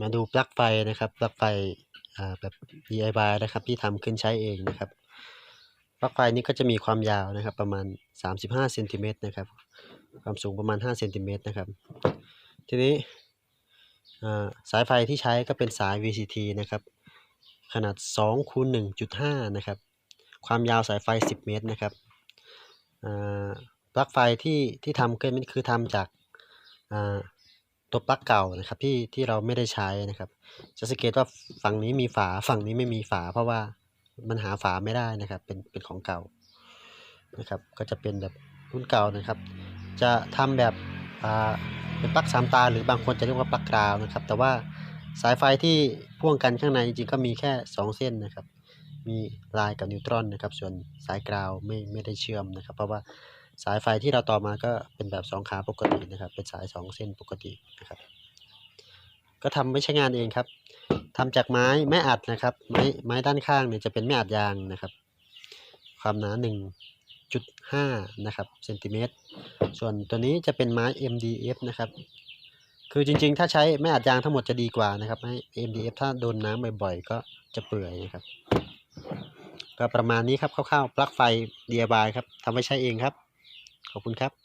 มาดูปลั๊กไฟนะครับ ปลั๊กไฟแบบ DIY นะครับ ที่ทำขึ้นใช้เองนะครับ ปลั๊กไฟนี้ก็จะมีความยาวนะครับ ประมาณ 35เซนติเมตรนะครับ ความสูงประมาณ5เซนติเมตรนะครับ ทีนี้สายไฟที่ใช้ก็เป็นสาย VCT นะครับ ขนาด2คูณ1.5 นะครับ ความยาวสายไฟ 10 เมตรนะครับปลั๊กไฟที่ที่ทำขึ้นนี่คือทำจาก ตัวปลั๊กเก่านะครับที่ที่เราไม่ได้ใช้นะครับ จะสังเกตว่าฝั่งนี้มีฝาฝั่งนี้ไม่มีฝา เพราะว่ามันหาฝาไม่ได้นะครับ เป็นเป็นของเก่านะครับ ก็จะเป็นแบบรุ่นเก่านะครับ จะทำแบบอ่าเป็นปลั๊กสามตา หรือบางคนจะเรียกว่าปลั๊กกราวนะครับ แต่ว่าสายไฟที่พ่วงกันข้างในจริงๆก็มีแค่ 2 เส้นนะครับ มีไลน์กับนิวตรอนนะครับ ส่วนสายกราวไม่ไม่ได้เชื่อมนะครับ เพราะว่า สายไฟที่เราต่อมาก็เป็นแบบ 2 ขาปกตินะครับ เป็นสาย 2 เส้นปกตินะครับ ก็ทำไม่ใช้งานเองครับทำจากไม้ไม้อัดนะครับ ไม้ไม้ด้านข้างเนี่ยจะเป็นไม้อัดยางนะครับ ความหนา 1.5 นะครับเซนติเมตร ส่วนตัวนี้จะเป็นไม้ MDF นะครับ คือจริงๆ ถ้าใช้ไม้อัดยางทั้งหมดจะดีกว่านะครับ ไม้ MDF ถ้าโดนน้ำบ่อยๆ ก็จะเปื่อยนะครับก็ประมาณนี้ครับคร่าวๆปลั๊กไฟ DIY ครับทำไว้ใช้เองครับ ขอบคุณครับ